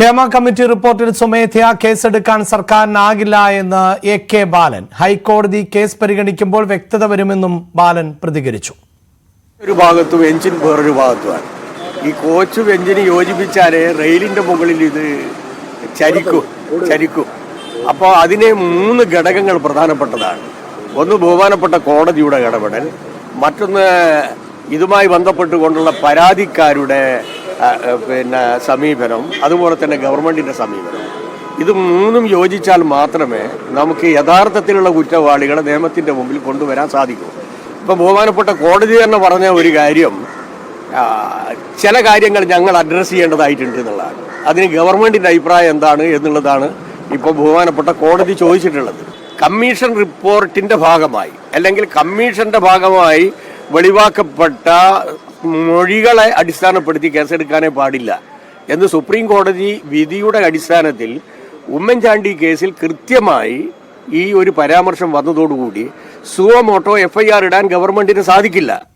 Hema committee റിപ്പോർട്ടിൽ സ്വമേധയാ കേസെടുക്കാൻ സർക്കാരിനാകില്ല എന്ന് എ കെ ബാലൻ. ഹൈക്കോടതി കേസ് പരിഗണിക്കുമ്പോൾ വ്യക്തത വരുമെന്നും ബാലൻ പ്രതികരിച്ചു. ഒരു ഭാഗത്തും എഞ്ചിൻ വേറൊരു ഭാഗത്തുമാണ്. ഈ കോച്ചും എഞ്ചിന് യോജിപ്പിച്ചാലേ റെയിലിന്റെ മുകളിൽ ഇത് ചരിക്കും ചരിക്കും. അപ്പോൾ അതിനെ മൂന്ന് ഘടകങ്ങൾ പ്രധാനപ്പെട്ടതാണ്. ഒന്ന് ബഹുമാനപ്പെട്ട കോടതിയുടെ ഇടപെടൽ മറ്റൊന്ന് ഇതുമായി ബന്ധപ്പെട്ടുകൊണ്ടുള്ള പരാതിക്കാരുടെ പിന്നെ സമീപനം അതുപോലെ തന്നെ ഗവൺമെന്റിന്റെ സമീപനം. ഇത് മൂന്നും യോജിച്ചാൽ മാത്രമേ നമുക്ക് യഥാർത്ഥത്തിലുള്ള കുറ്റവാളികളെ നിയമത്തിന്റെ മുമ്പിൽ കൊണ്ടുവരാൻ സാധിക്കൂ. ഇപ്പം ബഹുമാനപ്പെട്ട കോടതി തന്നെ പറഞ്ഞ ഒരു കാര്യം ചില കാര്യങ്ങൾ ഞങ്ങൾ അഡ്രസ്സ് ചെയ്യേണ്ടതായിട്ടുണ്ട് എന്നുള്ളതാണ്. അതിന് ഗവൺമെന്റിന്റെ അഭിപ്രായം എന്താണ് എന്നുള്ളതാണ് ഇപ്പോൾ ബഹുമാനപ്പെട്ട കോടതി ചോദിച്ചിട്ടുള്ളത്. കമ്മീഷൻ റിപ്പോർട്ടിന്റെ ഭാഗമായി അല്ലെങ്കിൽ കമ്മീഷന്റെ ഭാഗമായി വെളിവാക്കപ്പെട്ട മൊഴികളെ അടിസ്ഥാനപ്പെടുത്തി കേസെടുക്കാനേ പാടില്ല എന്ന് സുപ്രീം കോടതി വിധിയുടെ അടിസ്ഥാനത്തിൽ ഉമ്മൻചാണ്ടി കേസിൽ കൃത്യമായി ഈ ഒരു പരാമർശം വന്നതോടുകൂടി സുവമോട്ടോ എഫ്ഐആർ ഇടാൻ ഗവൺമെന്റിന് സാധിക്കില്ല.